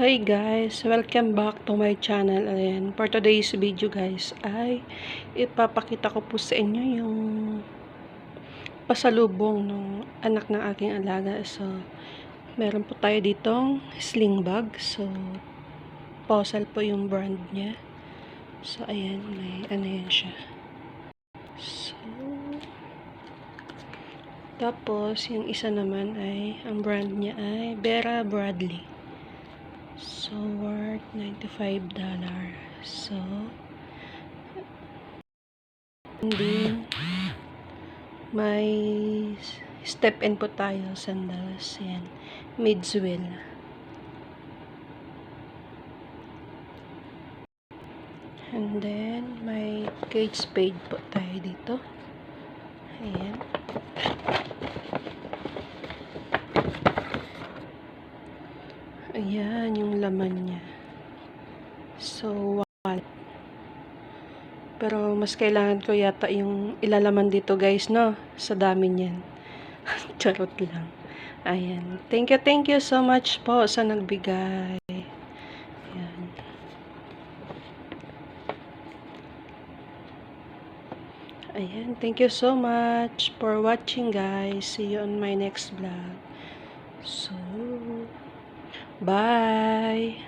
Hi guys, welcome back to my channel. Ayan, for today's video guys ay ipapakita ko po sa inyo yung pasalubong ng anak ng aking alaga. So, meron po tayo ditong sling bag. So, Posal po yung brand niya. So, ayan, may ano yan siya. So, tapos, yung isa naman ay, ang brand niya ay Vera Bradley. So, worth $95. So, and then, may step in po tayo, sandals. Yan. Midswell. And then, may cage spade po tayo dito. Ayan. Ayan, yung laman niya. So, wallet. Pero, mas kailangan ko yata yung ilalaman dito, guys, no? Sa dami niyan. Charot lang. Ayan. Thank you, thank you so much po sa nagbigay. Ayan. Ayan. Thank you so much for watching, guys. See you on my next vlog. So, Bye!